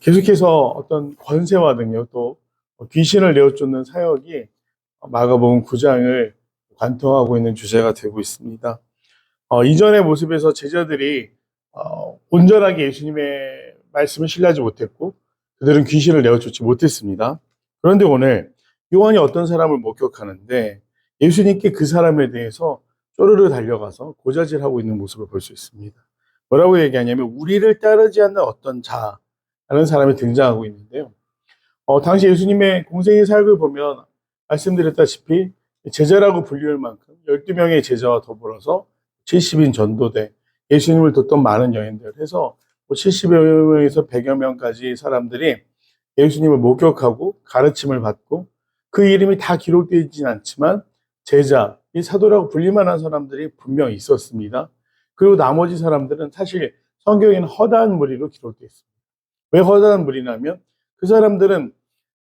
계속해서 어떤 권세와 능력 또 귀신을 내어쫓는 사역이 마가복음 9장을 관통하고 있는 주제가 되고 있습니다. 어, 이전의 모습에서 제자들이 어, 온전하게 예수님의 말씀을 신뢰하지 못했고 그들은 귀신을 내어쫓지 못했습니다. 그런데 오늘 요한이 어떤 사람을 목격하는데 예수님께 그 사람에 대해서 쪼르르 달려가서 고자질하고 있는 모습을 볼 수 있습니다. 뭐라고 얘기하냐면 우리를 따르지 않는 어떤 자 라는 사람이 등장하고 있는데요. 어, 당시 예수님의 공생의 사역을 보면 말씀드렸다시피 제자라고 불릴 만큼 12명의 제자와 더불어서 70인 전도대 예수님을 돕던 많은 여인들 해서 70여 명에서 100여 명까지 사람들이 예수님을 목격하고 가르침을 받고 그 이름이 다 기록되어 있진 않지만 제자, 이 사도라고 불릴 만한 사람들이 분명히 있었습니다. 그리고 나머지 사람들은 사실 성경에는 허다한 무리로 기록되어 있습니다. 왜 허다한 무리냐면 그 사람들은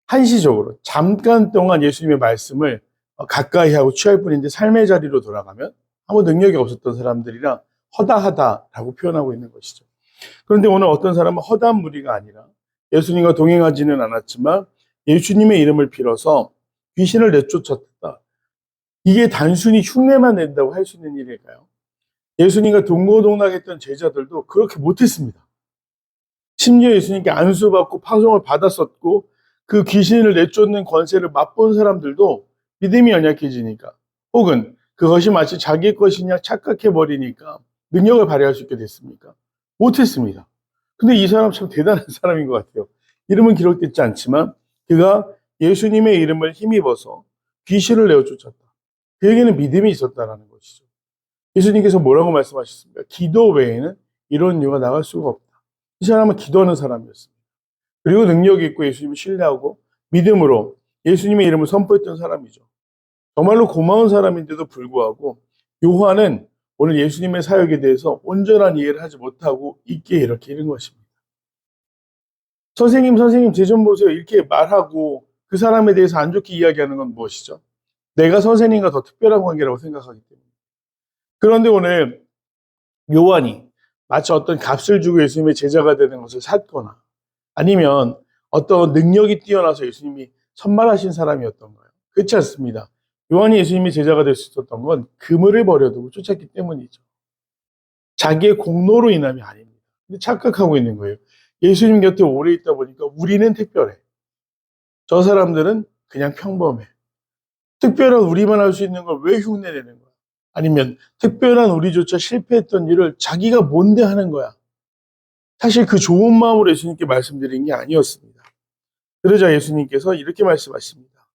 한시적으로 잠깐 동안 예수님의 말씀을 가까이 하고 취할 뿐인데 삶의 자리로 돌아가면 아무 능력이 없었던 사람들이라 허다하다라고 표현하고 있는 것이죠. 그런데 오늘 어떤 사람은 허다한 무리가 아니라 예수님과 동행하지는 않았지만 예수님의 이름을 빌어서 귀신을 내쫓았다. 이게 단순히 흉내만 낸다고 할 수 있는 일일까요? 예수님과 동고동락했던 제자들도 그렇게 못했습니다. 심지어 예수님께 안수받고 파송을 받았었고 그 귀신을 내쫓는 권세를 맛본 사람들도 믿음이 연약해지니까 혹은 그것이 마치 자기 것이냐 착각해 버리니까 능력을 발휘할 수 있게 됐습니까? 못했습니다. 근데 이 사람 참 대단한 사람인 것 같아요. 이름은 기록되지 않지만 그가 예수님의 이름을 힘입어서 귀신을 내어 쫓았다. 그에게는 믿음이 있었다라는 것이죠. 예수님께서 뭐라고 말씀하셨습니까? 기도 외에는 이런 이유가 나갈 수가 없다. 이 사람은 기도하는 사람이었습니다. 그리고 능력이 있고 예수님을 신뢰하고 믿음으로 예수님의 이름을 선포했던 사람이죠. 정말로 고마운 사람인데도 불구하고 요한은 오늘 예수님의 사역에 대해서 온전한 이해를 하지 못하고 있게 이렇게 이른 것입니다. 선생님, 선생님, 제 좀 보세요. 이렇게 말하고 그 사람에 대해서 안 좋게 이야기하는 건 무엇이죠? 내가 선생님과 더 특별한 관계라고 생각하기 때문에. 그런데 오늘 요한이 마치 어떤 값을 주고 예수님의 제자가 되는 것을 샀거나 아니면 어떤 능력이 뛰어나서 예수님이 선발하신 사람이었던가요? 그렇지 않습니다. 요한이 예수님의 제자가 될 수 있었던 건 그물을 버려두고 쫓았기 때문이죠. 자기의 공로로 인함이 아닙니다. 근데 착각하고 있는 거예요. 예수님 곁에 오래 있다 보니까 우리는 특별해. 저 사람들은 그냥 평범해. 특별한 우리만 할 수 있는 걸 왜 흉내내는 거야? 아니면 특별한 우리조차 실패했던 일을 자기가 뭔데 하는 거야? 사실 그 좋은 마음으로 예수님께 말씀드린 게 아니었습니다. 그러자 예수님께서 이렇게 말씀하십니다.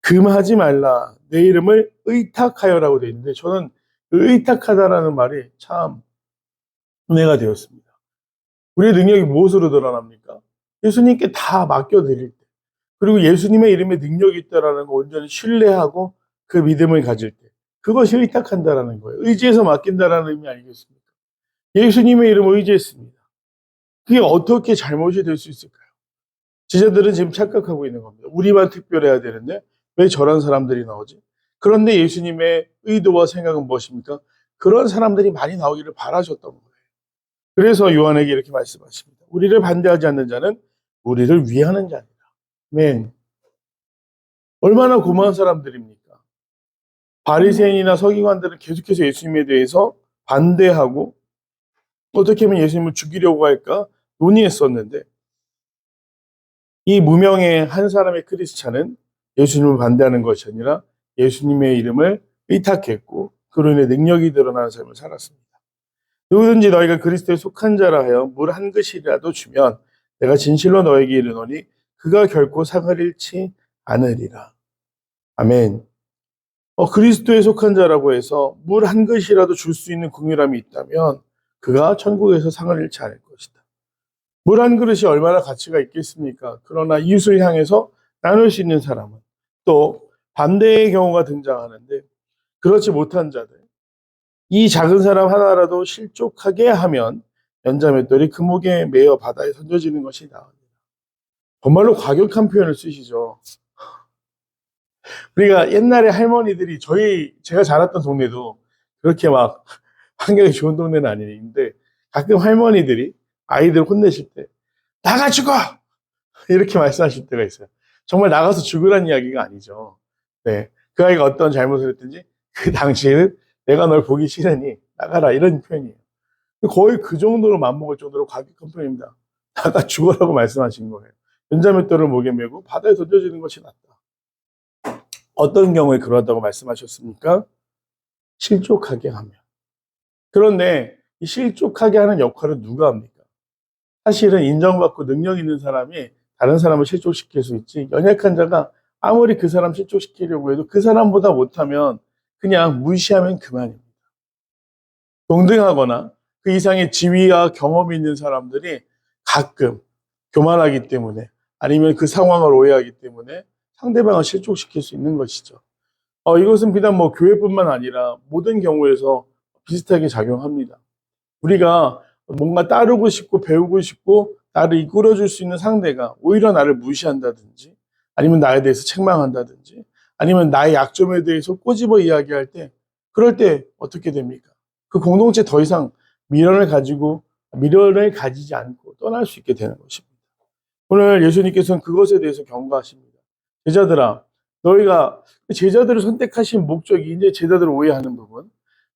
금하지 말라. 내 이름을 의탁하여라고 되어 있는데 저는 그 의탁하다라는 말이 참 은혜가 되었습니다. 우리의 능력이 무엇으로 드러납니까? 예수님께 다 맡겨드릴 때. 그리고 예수님의 이름에 능력이 있다라는 거 온전히 신뢰하고 그 믿음을 가질 때. 그것이 의탁한다라는 거예요. 의지해서 맡긴다라는 의미 아니겠습니까? 예수님의 이름을 의지했습니다. 그게 어떻게 잘못이 될 수 있을까요? 제자들은 지금 착각하고 있는 겁니다. 우리만 특별해야 되는데 왜 저런 사람들이 나오지? 그런데 예수님의 의도와 생각은 무엇입니까? 그런 사람들이 많이 나오기를 바라셨던 거예요. 그래서 요한에게 이렇게 말씀하십니다. 우리를 반대하지 않는 자는 우리를 위하는 자니라. 맨. 얼마나 고마운 사람들입니까? 바리새인이나 서기관들은 계속해서 예수님에 대해서 반대하고 어떻게 하면 예수님을 죽이려고 할까 논의했었는데 이 무명의 한 사람의 크리스찬은 예수님을 반대하는 것이 아니라 예수님의 이름을 의탁했고 그로 인해 능력이 드러나는 삶을 살았습니다. 누구든지 너희가 그리스도에 속한 자라 하여 물 한 그릇이라도 주면 내가 진실로 너에게 이르노니 그가 결코 상을 잃지 않으리라. 아멘. 어, 그리스도에 속한 자라고 해서 물한 그릇이라도 줄 수 있는 긍휼함이 있다면 그가 천국에서 상을 잃지 않을 것이다. 물 한 그릇이 얼마나 가치가 있겠습니까? 그러나 이웃을 향해서 나눌 수 있는 사람은 또 반대의 경우가 등장하는데 그렇지 못한 자들 이 작은 사람 하나라도 실족하게 하면 연자맷돌이 금옥에 매어 바다에 던져지는 것이 나옵니다. 정말로 과격한 표현을 쓰시죠. 우리가 옛날에 할머니들이 저희 제가 자랐던 동네도 그렇게 막 환경이 좋은 동네는 아닌데 가끔 할머니들이 아이들 혼내실 때 나가 죽어! 이렇게 말씀하실 때가 있어요. 정말 나가서 죽으란 이야기가 아니죠. 네. 그 아이가 어떤 잘못을 했든지 그 당시에는 내가 널 보기 싫으니 나가라 이런 표현이에요. 거의 그 정도로 맘먹을 정도로 과격한 표현입니다. 나가 죽어라고 말씀하신 거예요. 연자맷돌을 목에 메고 바다에 던져지는 것이 낫다. 어떤 경우에 그러하다고 말씀하셨습니까? 실족하게 하면. 그런데 이 실족하게 하는 역할은 누가 합니까? 사실은 인정받고 능력 있는 사람이 다른 사람을 실족시킬 수 있지 연약한 자가 아무리 그 사람 실족시키려고 해도 그 사람보다 못하면 그냥 무시하면 그만입니다. 동등하거나 그 이상의 지위와 경험이 있는 사람들이 가끔 교만하기 때문에 아니면 그 상황을 오해하기 때문에 상대방을 실족시킬 수 있는 것이죠. 어, 이것은 비단 뭐 교회뿐만 아니라 모든 경우에서 비슷하게 작용합니다. 우리가 뭔가 따르고 싶고 배우고 싶고 나를 이끌어줄 수 있는 상대가 오히려 나를 무시한다든지 아니면 나에 대해서 책망한다든지 아니면 나의 약점에 대해서 꼬집어 이야기할 때 그럴 때 어떻게 됩니까? 그 공동체 더 이상 미련을 가지고 미련을 가지지 않고 떠날 수 있게 되는 것입니다. 오늘 예수님께서는 그것에 대해서 경고하십니다. 제자들아, 너희가 제자들을 선택하신 목적이 이제 제자들을 오해하는 부분.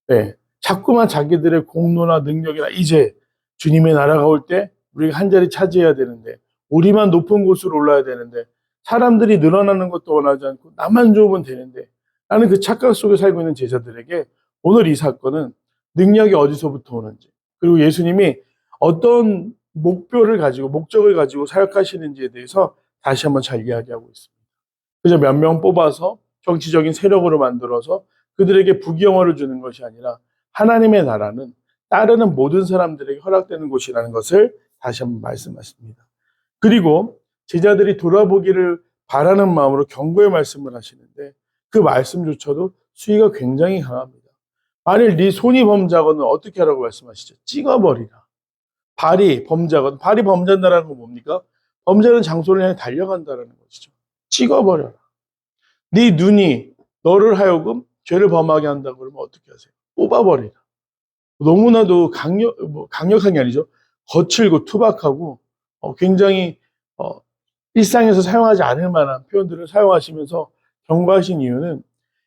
네. 자꾸만 자기들의 공로나 능력이나 이제 주님의 나라가 올 때 우리가 한 자리 차지해야 되는데 우리만 높은 곳으로 올라야 되는데 사람들이 늘어나는 것도 원하지 않고 나만 좋으면 되는데 라는 그 착각 속에 살고 있는 제자들에게 오늘 이 사건은 능력이 어디서부터 오는지 그리고 예수님이 어떤 목표를 가지고 목적을 가지고 사역하시는지에 대해서 다시 한번 잘 이야기하고 있습니다. 그저 몇 명 뽑아서 정치적인 세력으로 만들어서 그들에게 부경어를 주는 것이 아니라 하나님의 나라는 따르는 모든 사람들에게 허락되는 곳이라는 것을 다시 한번 말씀하십니다. 그리고 제자들이 돌아보기를 바라는 마음으로 경고의 말씀을 하시는데 그 말씀조차도 수위가 굉장히 강합니다. 만일 네 손이 범자거든 어떻게 하라고 말씀하시죠? 찍어버리라. 발이 범자거든 발이 범죄한다는 건 뭡니까? 범죄는 장소를 향해 달려간다는 것이죠. 찍어버려라. 네 눈이 너를 하여금 죄를 범하게 한다 그러면 어떻게 하세요? 뽑아버리라. 너무나도 강력, 뭐 강력한 게 아니죠. 거칠고 투박하고 어, 굉장히 어, 일상에서 사용하지 않을 만한 표현들을 사용하시면서 경고하신 이유는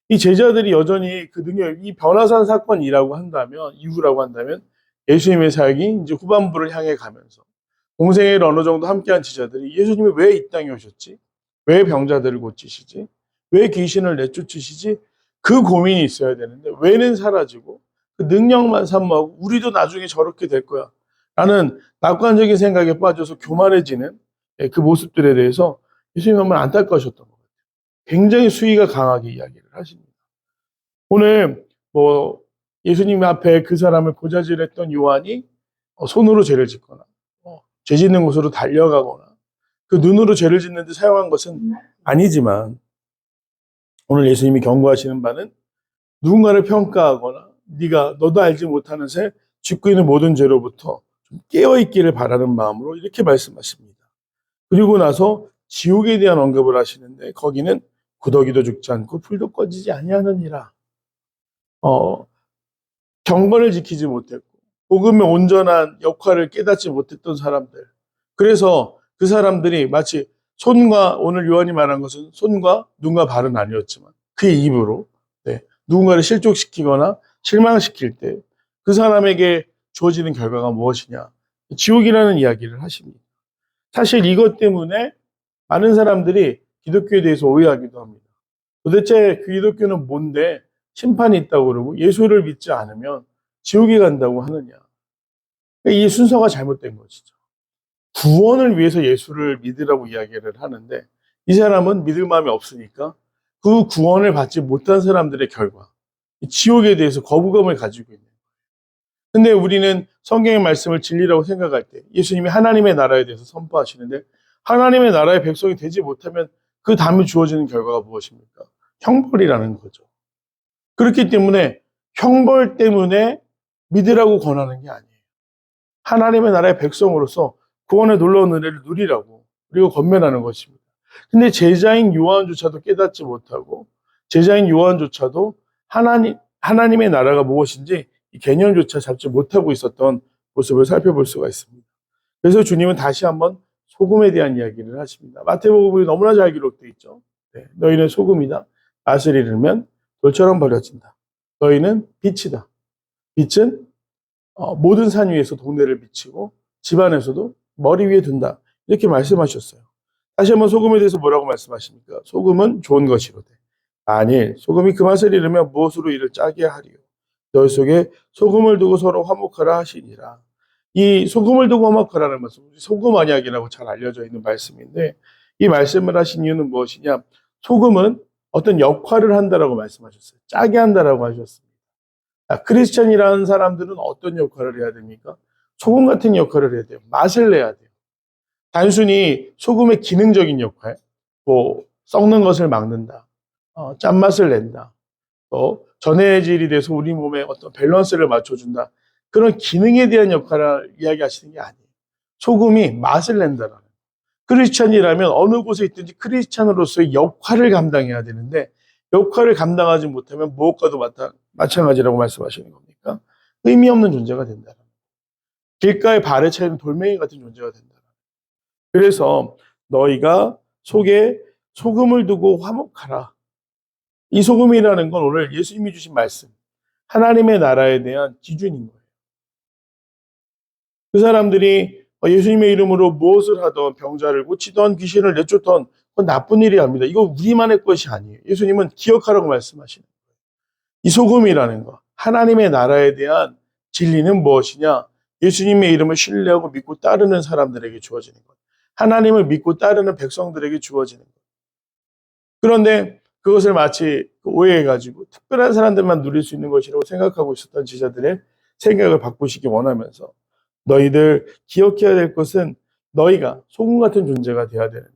이 제자들이 여전히 그 능력, 이 변화산 사건이라고 한다면, 이후라고 한다면 예수님의 사역이 이제 후반부를 향해 가면서 공생애를 어느 정도 함께한 제자들이 예수님이 왜 이 땅에 오셨지? 왜 병자들을 고치시지? 왜 귀신을 내쫓으시지? 그 고민이 있어야 되는데 왜는 사라지고 그 능력만 삼모하고 우리도 나중에 저렇게 될 거야. 라는 낙관적인 생각에 빠져서 교만해지는 예, 그 모습들에 대해서 예수님 정말 안타까우셨던 것 같아요. 굉장히 수위가 강하게 이야기를 하십니다. 오늘 뭐 예수님 앞에 그 사람을 고자질했던 요한이 어, 손으로 죄를 짓거나 어, 죄 짓는 곳으로 달려가거나 그 눈으로 죄를 짓는 데 사용한 것은 아니지만 오늘 예수님이 경고하시는 바는 누군가를 평가하거나 네가 너도 알지 못하는 새 짓고 있는 모든 죄로부터 좀 깨어 있기를 바라는 마음으로 이렇게 말씀하십니다. 그리고 나서 지옥에 대한 언급을 하시는데 거기는 구더기도 죽지 않고 불도 꺼지지 아니하느니라. 어, 경건을 지키지 못했고 복음의 온전한 역할을 깨닫지 못했던 사람들. 그래서 그 사람들이 마치 손과 오늘 요한이 말한 것은 손과 눈과 발은 아니었지만 그의 입으로 네, 누군가를 실족시키거나 실망시킬 때 그 사람에게 주어지는 결과가 무엇이냐? 지옥이라는 이야기를 하십니다. 사실 이것 때문에 많은 사람들이 기독교에 대해서 오해하기도 합니다. 도대체 그 기독교는 뭔데 심판이 있다고 그러고 예수를 믿지 않으면 지옥에 간다고 하느냐. 이 순서가 잘못된 것이죠. 구원을 위해서 예수를 믿으라고 이야기를 하는데 이 사람은 믿을 마음이 없으니까 그 구원을 받지 못한 사람들의 결과, 지옥에 대해서 거부감을 가지고 있는 거예요. 근데 우리는 성경의 말씀을 진리라고 생각할 때 예수님이 하나님의 나라에 대해서 선포하시는데 하나님의 나라의 백성이 되지 못하면 그 다음에 주어지는 결과가 무엇입니까? 형벌이라는 거죠. 그렇기 때문에 형벌 때문에 믿으라고 권하는 게 아니에요. 하나님의 나라의 백성으로서 구원의 놀라운 은혜를 누리라고 그리고 건면하는 것입니다. 근데 제자인 요한조차도 깨닫지 못하고 제자인 요한조차도 하나님 하나님의 나라가 무엇인지 이 개념조차 잡지 못하고 있었던 모습을 살펴볼 수가 있습니다. 그래서 주님은 다시 한번 소금에 대한 이야기를 하십니다. 마태복음이 너무나 잘 기록되어 있죠. 네, 너희는 소금이다. 맛을 잃으면 돌처럼 버려진다. 너희는 빛이다. 빛은 어, 모든 산 위에서 동네를 비치고 집안에서도 머리 위에 둔다. 이렇게 말씀하셨어요. 다시 한번 소금에 대해서 뭐라고 말씀하십니까? 소금은 좋은 것이로되 만일 소금이 그 맛을 잃으면 무엇으로 이를 짜게 하리요? 너희 속에 소금을 두고 서로 화목하라 하시니라. 이 소금을 두고 화목하라는 말씀, 소금 언약이라고 잘 알려져 있는 말씀인데 이 말씀을 하신 이유는 무엇이냐? 소금은 어떤 역할을 한다라고 말씀하셨어요. 짜게 한다라고 하셨습니다. 아, 크리스천이라는 사람들은 어떤 역할을 해야 됩니까? 소금 같은 역할을 해야 돼요. 맛을 내야 돼요. 단순히 소금의 기능적인 역할, 뭐 썩는 것을 막는다, 어, 짠맛을 낸다, 또 전해질이 돼서 우리 몸에 어떤 밸런스를 맞춰준다. 그런 기능에 대한 역할을 이야기하시는 게 아니에요. 소금이 맛을 낸다라는. 크리스찬이라면 어느 곳에 있든지 크리스찬으로서의 역할을 감당해야 되는데 역할을 감당하지 못하면 무엇과도 마찬가지라고 말씀하시는 겁니까? 의미 없는 존재가 거예요. 길가에 발에 차이는 돌멩이 같은 존재가 거예요. 그래서 너희가 속에 소금을 두고 화목하라. 이 소금이라는 건 오늘 예수님이 주신 말씀, 하나님의 나라에 대한 기준인 거예요. 그 사람들이 예수님의 이름으로 무엇을 하던 병자를 고치던 귀신을 내쫓던 그건 나쁜 일이 아닙니다. 이거 우리만의 것이 아니에요. 예수님은 기억하라고 말씀하시는 거예요. 이 소금이라는 거, 하나님의 나라에 대한 진리는 무엇이냐? 예수님의 이름을 신뢰하고 믿고 따르는 사람들에게 주어지는 것. 하나님을 믿고 따르는 백성들에게 주어지는 것. 그런데 그것을 마치 오해해가지고 특별한 사람들만 누릴 수 있는 것이라고 생각하고 있었던 지자들의 생각을 바꾸시기 원하면서 너희들 기억해야 될 것은 너희가 소금 같은 존재가 되어야 되는데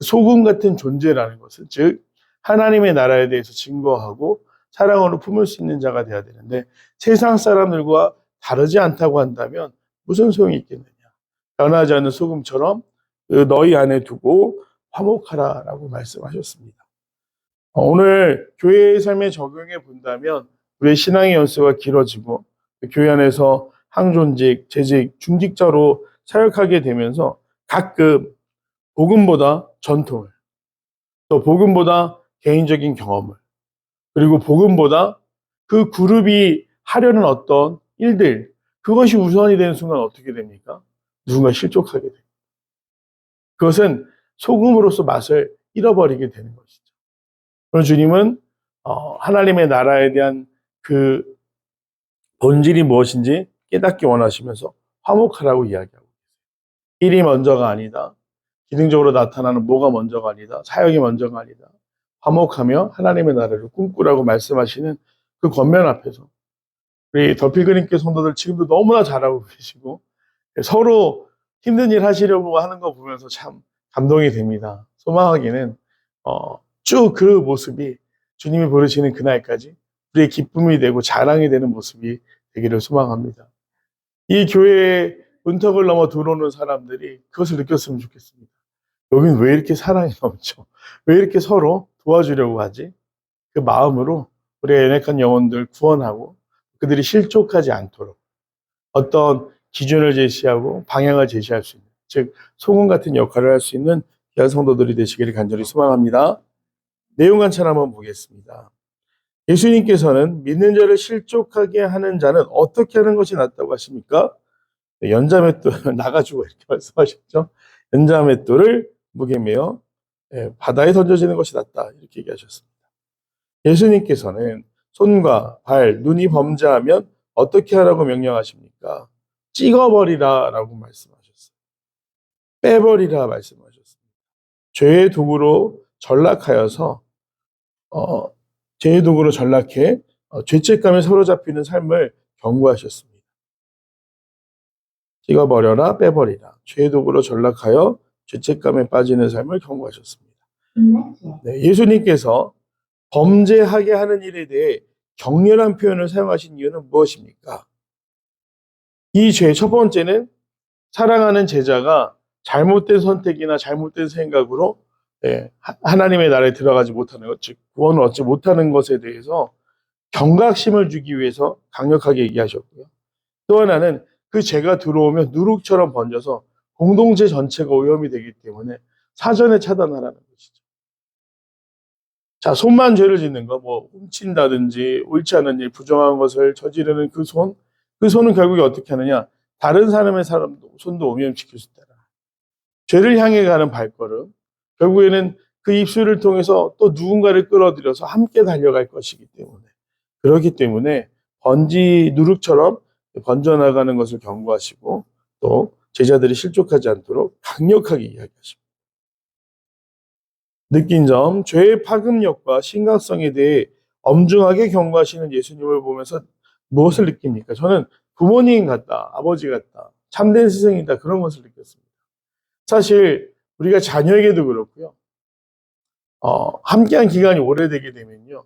소금 같은 존재라는 것은 즉 하나님의 나라에 대해서 증거하고 사랑으로 품을 수 있는 자가 되어야 되는데 세상 사람들과 다르지 않다고 한다면 무슨 소용이 있겠느냐 변하지 않는 소금처럼 그 너희 안에 두고 화목하라 라고 말씀하셨습니다. 어, 오늘 교회의 삶에 적용해 본다면 우리의 신앙의 연수가 길어지고 교회 안에서 항존직, 재직, 중직자로 사역하게 되면서 가끔 복음보다 전통을 또 복음보다 개인적인 경험을 그리고 복음보다 그 그룹이 하려는 어떤 일들 그것이 우선이 되는 순간 어떻게 됩니까? 누군가 실족하게 됩니다. 그것은 소금으로서 맛을 잃어버리게 되는 것이죠. 그럼 주님은 어, 하나님의 나라에 대한 그 본질이 무엇인지 깨닫기 원하시면서 화목하라고 이야기하고. 일이 먼저가 아니다. 기능적으로 나타나는 뭐가 먼저가 아니다. 사역이 먼저가 아니다. 화목하며 하나님의 나라를 꿈꾸라고 말씀하시는 그 권면 앞에서 우리 더필그림께 성도들 지금도 너무나 잘하고 계시고 서로 힘든 일 하시려고 하는 거 보면서 참 감동이 됩니다. 소망하기는 어, 쭉 그 모습이 주님이 부르시는 그날까지 우리의 기쁨이 되고 자랑이 되는 모습이 되기를 소망합니다. 이 교회에 문턱을 넘어 들어오는 사람들이 그것을 느꼈으면 좋겠습니다. 여긴 왜 이렇게 사랑이 넘쳐? 왜 이렇게 서로 도와주려고 하지? 그 마음으로 우리의 연약한 영혼들 구원하고 그들이 실족하지 않도록 어떤 기준을 제시하고 방향을 제시할 수 있는, 즉, 소금 같은 역할을 할 수 있는 귀한 성도들이 되시기를 간절히 소망합니다. 내용 관찰 한번 보겠습니다. 예수님께서는 믿는 자를 실족하게 하는 자는 어떻게 하는 것이 낫다고 하십니까? 네, 연자맷돌 나가지고 이렇게 말씀하셨죠. 연자맷돌을 무게 매어 예, 바다에 던져지는 것이 낫다 이렇게 얘기하셨습니다. 예수님께서는 손과 발, 눈이 범죄하면 어떻게 하라고 명령하십니까? 찍어버리라 라고 말씀하셨어요. 빼버리라 말씀하셨습니다. 죄의 도구로 전락하여서 어, 죄의 도구로 전락해 어, 죄책감에 사로잡히는 삶을 경고하셨습니다. 찍어버려라, 빼버리라. 죄의 도구로 전락하여 죄책감에 빠지는 삶을 경고하셨습니다. 네, 예수님께서 범죄하게 하는 일에 대해 격렬한 표현을 사용하신 이유는 무엇입니까? 이 죄, 첫 번째는 사랑하는 제자가 잘못된 선택이나 잘못된 생각으로 예, 하- 하나님의 나라에 들어가지 못하는 것, 즉 구원을 얻지 못하는 것에 대해서 경각심을 주기 위해서 강력하게 얘기하셨고요. 또 하나는 그 죄가 들어오면 누룩처럼 번져서 공동체 전체가 오염이 되기 때문에 사전에 차단하라는 것이죠. 자, 손만 죄를 짓는 거, 뭐, 훔친다든지, 옳지 않은 일, 부정한 것을 저지르는 그 손, 그 손은 결국에 어떻게 하느냐? 다른 사람의 사람도, 손도 오염시킬 수 있다. 죄를 향해 가는 발걸음, 결국에는 그 입술을 통해서 또 누군가를 끌어들여서 함께 달려갈 것이기 때문에, 그렇기 때문에 번지 누룩처럼 번져나가는 것을 경고하시고, 또 제자들이 실족하지 않도록 강력하게 이야기하십니다. 느낀 점, 죄의 파급력과 심각성에 대해 엄중하게 경고하시는 예수님을 보면서 무엇을 느낍니까? 저는 부모님 같다, 아버지 같다, 참된 스승이다, 그런 것을 느꼈습니다. 사실, 우리가 자녀에게도 그렇고요. 어, 함께한 기간이 오래되게 되면요.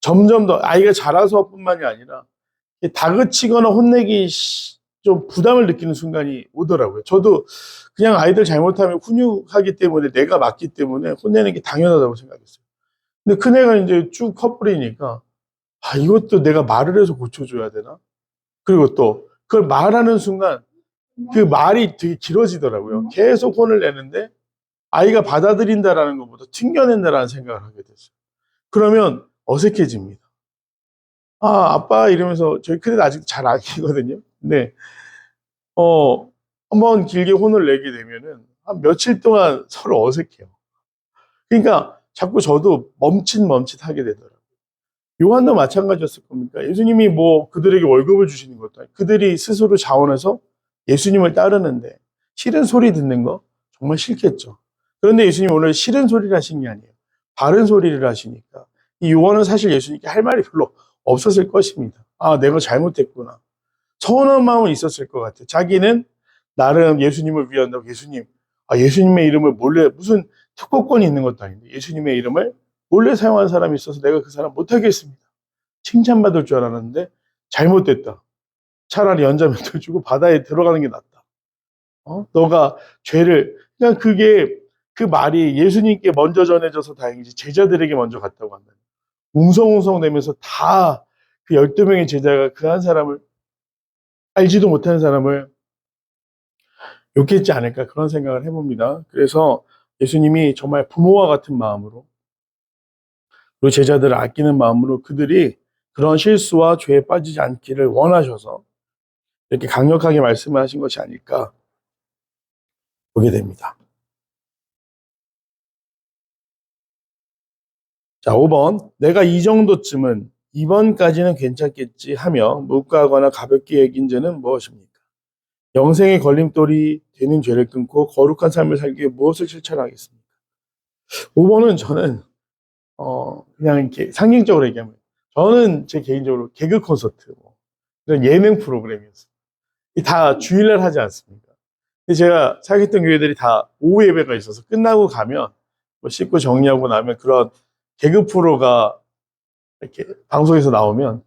점점 더 아이가 자라서 뿐만이 아니라 다그치거나 혼내기 시- 좀 부담을 느끼는 순간이 오더라고요. 저도 그냥 아이들 잘못하면 훈육하기 때문에 내가 맞기 때문에 혼내는 게 당연하다고 생각했어요. 근데 큰애가 이제 쭉 커버리니까 아, 이것도 내가 말을 해서 고쳐줘야 되나? 그리고 또 그걸 말하는 순간 그 말이 되게 길어지더라고요. 계속 혼을 내는데 아이가 받아들인다라는 것보다 튕겨낸다라는 생각을 하게 됐어요. 그러면 어색해집니다. 아, 아빠 이러면서 저희 큰애도 아직 잘안 키거든요. 근데 어, 한번 길게 혼을 내게 되면은 한 며칠 동안 서로 어색해요. 그러니까 자꾸 저도 멈칫멈칫 하게 되더라고요. 요한도 마찬가지였을 겁니까? 예수님이 뭐 그들에게 월급을 주시는 것도 아니고 그들이 스스로 자원해서 예수님을 따르는데 싫은 소리 듣는 거 정말 싫겠죠. 그런데 예수님 오늘 싫은 소리를 하신 게 아니에요. 바른 소리를 하시니까 이 요한은 사실 예수님께 할 말이 별로 없었을 것입니다. 아, 내가 잘못했구나. 서운한 마음은 있었을 것 같아요. 자기는 나름 예수님을 위한다고 예수님, 아, 예수님의 이름을 몰래 무슨 특허권이 있는 것도 아닌데 예수님의 이름을 몰래 사용한 사람이 있어서 내가 그 사람 못하겠습니다. 칭찬받을 줄 알았는데 잘못됐다. 차라리 연자면도 주고 바다에 들어가는 게 낫다. 어? 너가 죄를 그냥 그게 그 말이 예수님께 먼저 전해져서 다행이지 제자들에게 먼저 갔다고 한다. 웅성웅성 내면서 다그 12명의 제자가 그 한 사람을 알지도 못하는 사람을 욕했지 않을까 그런 생각을 해봅니다. 그래서 예수님이 정말 부모와 같은 마음으로 그리고 제자들을 아끼는 마음으로 그들이 그런 실수와 죄에 빠지지 않기를 원하셔서 이렇게 강력하게 말씀을 하신 것이 아닐까 보게 됩니다. 자, 5번. 내가 이 정도쯤은 이번까지는 괜찮겠지 하며 묵과하거나 가볍게 여긴 죄는 무엇입니까? 영생의 걸림돌이 되는 죄를 끊고 거룩한 삶을 살기 위해 무엇을 실천하겠습니까? 5번은 저는 어 그냥 이렇게 상징적으로 얘기하면 저는 제 개인적으로 개그 콘서트 뭐 예능 프로그램이었어요. 이다 주일날 하지 않습니까? 제가 사귀었던 교회들이 다 오후 예배가 있어서 끝나고 가면 뭐 씻고 정리하고 나면 그런 개그 프로가 이렇게 방송에서 나오면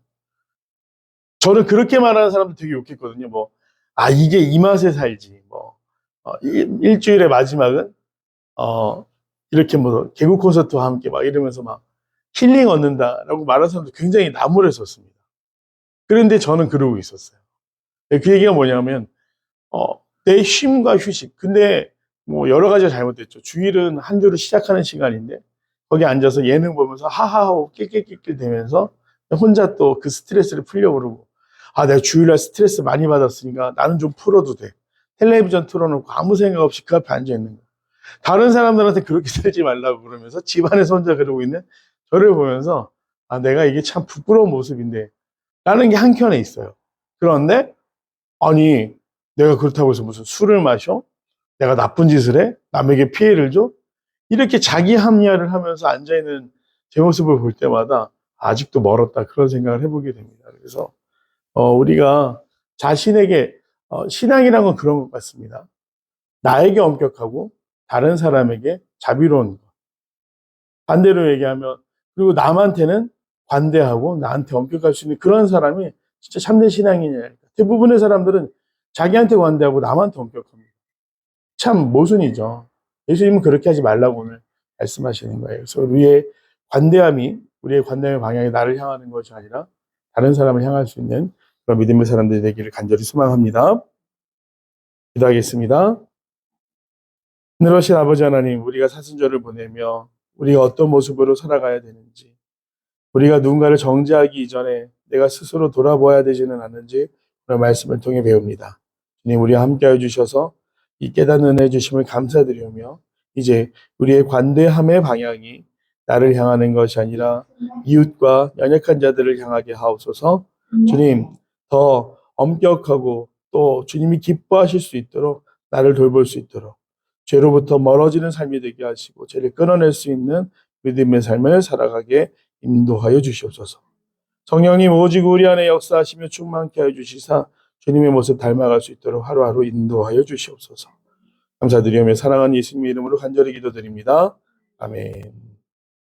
저는 그렇게 말하는 사람들 되게 욕했거든요. 뭐, 아, 이게 이 맛에 살지. 뭐, 어, 일, 일주일의 마지막은, 어, 이렇게 뭐, 개그 콘서트와 함께 막 이러면서 막 힐링 얻는다라고 말하는 사람들 굉장히 나무랬었습니다. 그런데 저는 그러고 있었어요. 그 얘기가 뭐냐면, 어, 내 쉼과 휴식. 근데 뭐 여러 가지가 잘못됐죠. 주일은 한 주를 시작하는 시간인데, 거기 앉아서 예능 보면서 하하하고 낄낄낄낄 대면서 혼자 또 그 스트레스를 풀려고 그러고 아 내가 주일날 스트레스 많이 받았으니까 나는 좀 풀어도 돼 텔레비전 틀어놓고 아무 생각 없이 그 앞에 앉아 있는 거야 다른 사람들한테 그렇게 살지 말라고 그러면서 집안에서 혼자 그러고 있는 저를 보면서 아 내가 이게 참 부끄러운 모습인데 라는 게 한켠에 있어요 그런데 아니 내가 그렇다고 해서 무슨 술을 마셔? 내가 나쁜 짓을 해? 남에게 피해를 줘? 이렇게 자기 합리화를 하면서 앉아있는 제 모습을 볼 때마다 아직도 멀었다 그런 생각을 해보게 됩니다. 그래서 어, 우리가 자신에게 어, 신앙이란 건 그런 것 같습니다. 나에게 엄격하고 다른 사람에게 자비로운 것. 반대로 얘기하면 그리고 남한테는 관대하고 나한테 엄격할 수 있는 그런 사람이 진짜 참된 신앙이냐. 대부분의 사람들은 자기한테 관대하고 남한테 엄격합니다. 참 모순이죠. 예수님은 그렇게 하지 말라고 오늘 말씀하시는 거예요. 그래서 우리의 관대함이 우리의 관대함의 방향이 나를 향하는 것이 아니라 다른 사람을 향할 수 있는 그런 믿음의 사람들이 되기를 간절히 소망합니다. 기도하겠습니다. 늘으신 아버지 하나님, 우리가 사순절을 보내며 우리가 어떤 모습으로 살아가야 되는지, 우리가 누군가를 정죄하기 이전에 내가 스스로 돌아보아야 되지는 않는지 오늘 말씀을 통해 배웁니다. 주님, 우리와 함께하여 주셔서 이 깨닫는 은혜 주심을 감사드리며 이제 우리의 관대함의 방향이 나를 향하는 것이 아니라 이웃과 연약한 자들을 향하게 하옵소서. 주님, 더 엄격하고 또 주님이 기뻐하실 수 있도록 나를 돌볼 수 있도록 죄로부터 멀어지는 삶이 되게 하시고 죄를 끊어낼 수 있는 믿음의 삶을 살아가게 인도하여 주시옵소서. 성령님 오직 우리 안에 역사하시며 충만케 하여 주시사 주님의 모습 닮아갈 수 있도록 하루하루 인도하여 주시옵소서. 감사드리며 사랑하는 예수님의 이름으로 간절히 기도드립니다. 아멘.